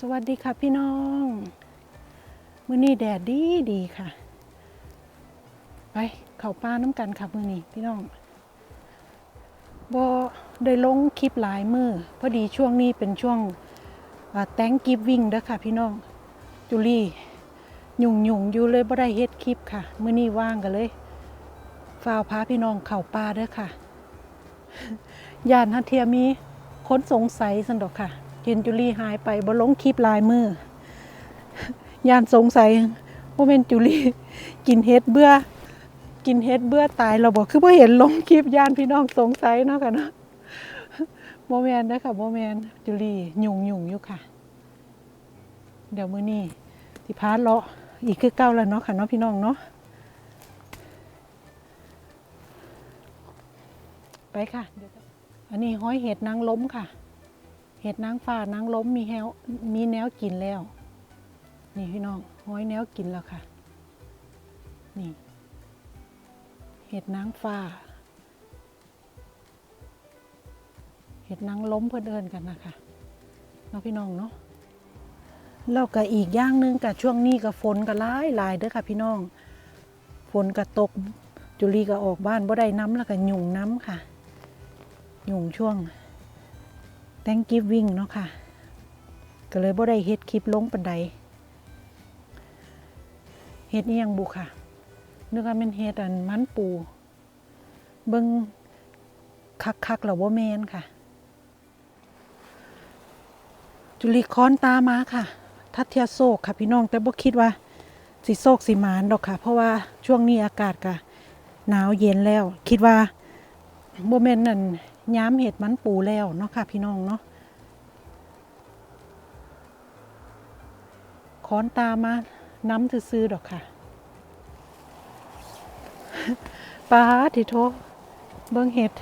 สวัสดีค่ะพี่น้องมื้อนี้แดดดีดีค่ะ ไปเข้าป่าน้ำกันค่ะมื้อนี้พี่น้องบ่ได้ลงคลิปหลายมือพอดีช่วงนี้เป็นช่วงแตงกิฟวิ่งเด้อค่ะพี่น้อง จุลี่ยุ่งยุ่งๆอยู่เลยบ่ได้เฮ็ดคลิปค่ะมื้อนี้ว่างกันเลยฝ้าวพาพี่น้องเข้าป่าเด้อค่ะยานฮัทเทียมีค้นสงสัยสันดอกค่ะ เห็นจุลี่หายไปบ่ลงคลิปลายมือย่านสงสัยว่าเป็นจุลี่กินเฮ็ดเบื่อกินเฮ็ดเบื่อตายเราบอกคือบ่เห็นลงคลิปย่านพี่น้องสงสัยเนาะค่ะเนาะโมแมนนะค่ะโมแมนจุลี่ยุ่งยุ่งอยู่ค่ะ เดี๋ยวมื้อนี้สิพาเลาะอีกคือเก้าแล้วเนาะค่ะเนาะพี่น้องเนาะไปค่ะ อันนี้ห้อยเห็ดนางล้มค่ะ เห็ดนางฟ้านางล้มมีแฮวมีแนวกินแล้ว นี่พี่น้องห้อยแนวกินแล้วค่ะ นี่ เห็ดนางฟ้า เห็ดนางล้มเพื่อเอินกันนะคะเนาะพี่น้องเนาะแล้วก็อีกอย่างหนึงกับช่วงนี้กับฝนก็หลายหลายเด้อค่ะพี่น้องฝนก็ตกจุลีก็ออกบ้านบ่ได้น้ำแล้วก็หยุ่งน้ำค่ะ หยุ่งช่วง แตงกิฟวิ่งเนาะค่ะ ก็เลยบ่ได้เฮ็ดคลิปลงปันใดเฮ็ดนี่ยังบุค่ะนึกว่าเป็นเฮ็ดอันมันปู เบิ่งคักๆแล้วบ่แม่นค่ะ จุลีค้อนตามาค่ะ ทัดเทียโศกค่ะพี่น้อง แต่บ่คิดว่าสิโศกสิมานดอกค่ะ เพราะว่าช่วงนี้อากาศก็หนาวเย็นแล้ว คิดว่าบ่แม่นนั่น ย้ำเห็ดมันปูแล้วเนาะค่ะพี่น้องเนาะค้อนตามาน้ำซื้อดอกค่ะปลาทิโทเบิ้งเห็ด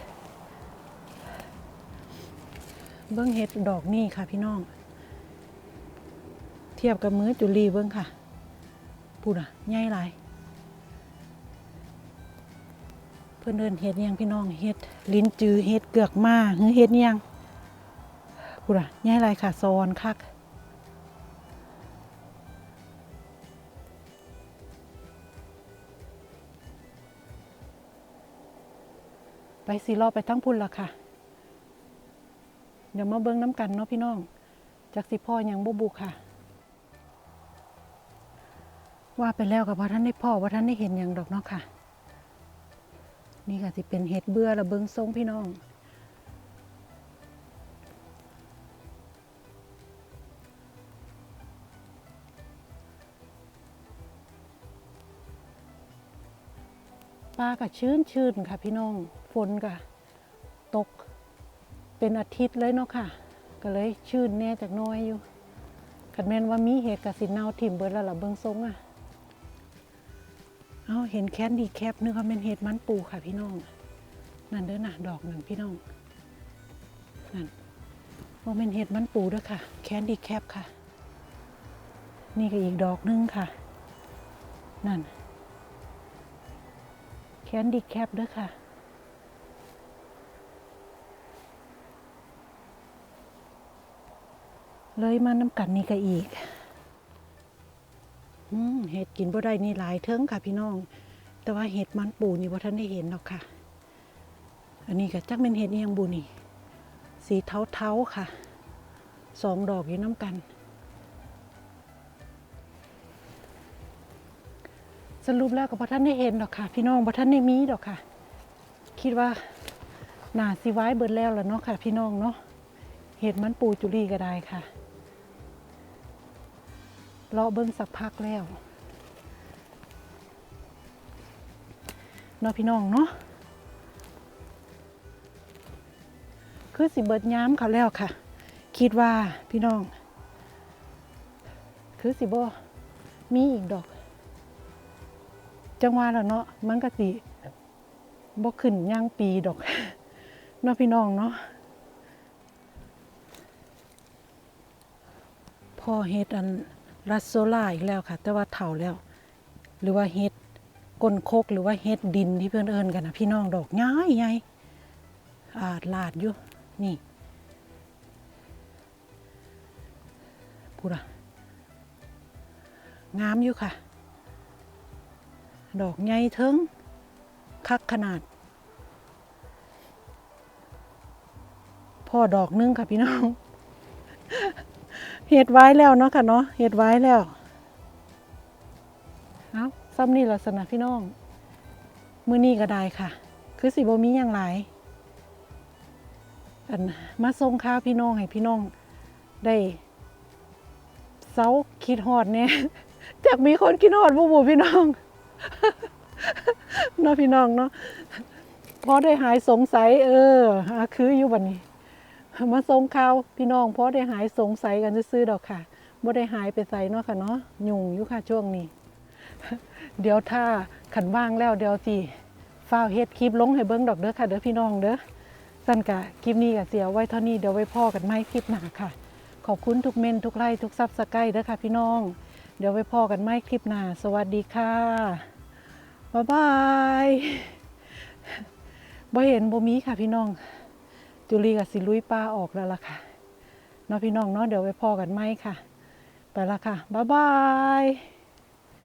เบิ้งเห็ดดอกนี่ค่ะพี่น้อง เทียบกับมือจุลีเบิ้งค่ะพูดอะ ใหญ่หลาย เพื่อนเดินเฮ็ดยังพี่น้องเฮ็ดลิ้นจือเฮ็ดเกือกมาเฮ็ดยังพูดอะใหญ่หลายค่ะซอนคักไปสีรอบไปทั้งพุ่นละค่ะ เดี๋ยวมาเบิ้งน้ำกันเนาะพี่น้อง จากสิพ่อยังบ่บุค่ะ ว่าไปแล้วกับว่าท่านได้พ่อว่าท่านได้เห็นหยังดอกเนาะค่ะ นี่ก็สิเป็นเห็ดเบื่อระเบิงทรงพี่น้องปลาก็ชื้นชื้นค่ะพี่น้องฝนก็ตกเป็นอาทิตย์เลยเนาะค่ะ ก็เลยชื้นแน่จากน้อยอยู่ขันแม่นว่ามีเห็ดกับสินเนาถิ่มเบิดแล้วล่ะเบิงทรงอะ เอาเห็นแคนดีแคปนึกว่าเป็นเห็ดมันปูค่ะพี่น้อง นั่นเด้อนะดอกหนึ่งพี่น้อง นั่นว่าเป็นเห็ดมันปูด้วยค่ะ แคนดีแคปค่ะ นี่ก็อีกดอกหนึงค่ะ นั่น แคนดีแคปด้วยค่ะเลยมาน้ำกันนี่ก็อีก เห็ดกินบ่ได้นี่หลายเทิงค่ะพี่น้อง แต่ว่าเห็ดมันปูนี่บ่ท่านได้เห็นหรอกค่ะ อันนี้ก็จักเป็นเห็ดอิหยังบุนี่ สีเทาๆค่ะ สองดอกอยู่น้ำกันสรุปแล้วก็บ่ท่านได้เห็นดอกค่ะ พี่น้องบ่ท่านได้มีดอกค่ะ คิดว่าหนาสิไว้เบิดแล้วล่ะเนาะค่ะ พี่น้องเนาะเห็ดมันปูจุลีก็ได้ค่ะ รอเบิ้งสักพักแล้วเนาะพี่น้องเนาะคือสิเบิดย้ำเขาแล้วค่ะ คิดว่าพี่น้อง คือสิบมีอีกดอก จังหวะแล้วเนาะมันก็สิบ่ขึ้นย่างปีดอกเนาะพี่น้องเนาะพอเฮ็ดอัน รัสโซล่าอีกแล้วค่ะ แต่ว่าเฒ่าแล้ว หรือว่าเฮ็ดก้นโคกหรือว่าเฮ็ดดินที่เพื่อนเอินกันนะพี่น้องดอกง่ายใหญ่อาดลาดอยู่นี่พูดอะงามอยู่ค่ะ ดอกใหญ่เทิงคักขนาด พ่อดอกนึงค่ะพี่น้อง เห็ดไว้แล้วเนาะค่ะเนาะเห็ดไว้แล้วเอาซ้ำนี่ลักษณะพี่น้อง มือนี้ก็ได้ค่ะ คือสิบ่มีอย่างไรอันมาส่งข้าวพี่น้องให้พี่น้องได้เซาคิดฮอดเนี่ยจากมีคนคิดฮอดบูบูพี่น้องเนาะพี่น้องเนาะพอได้หายสงสัย เออหาคืออยู่บัดนี้ มาส่งข่าวพี่น้องเพอได้หายสงสัยกันซื้อดอกค่ะบ่ได้หายไปใส่เนาะค่ะเนาะยุ่งอยู่ค่ะช่วงนี้ เดี๋ยวถ้าขันว่างแล้วเดี๋ยวสิฟ้าเฮ็ดคลิปลงให้เบิ่งดอกเด้อค่ะ เด้อพี่น้องเด้อสั่นกะคลิปนี้ก็เสียไว้เท่านี้เดี๋ยวไว้พ่อกันใหม่คลิปหน้าค่ะ ขอบคุณทุกเมนทุกไลค์ทุกซับสไครต์เด้อค่ะ พี่น้อง เดี๋ยวไว้พ่อกันใหม่คลิปหน้าสวัสดีค่ะบ๊ายบายบ่เห็นบ่มีค่ะพี่น้อง จุลีกับสิลุยป้าออกแล้วล่ะค่ะเนาะพี่น้องเนาะเดี๋ยวไปพ่อกันไหมค่ะ ไปละค่ะ บ๊ายบาย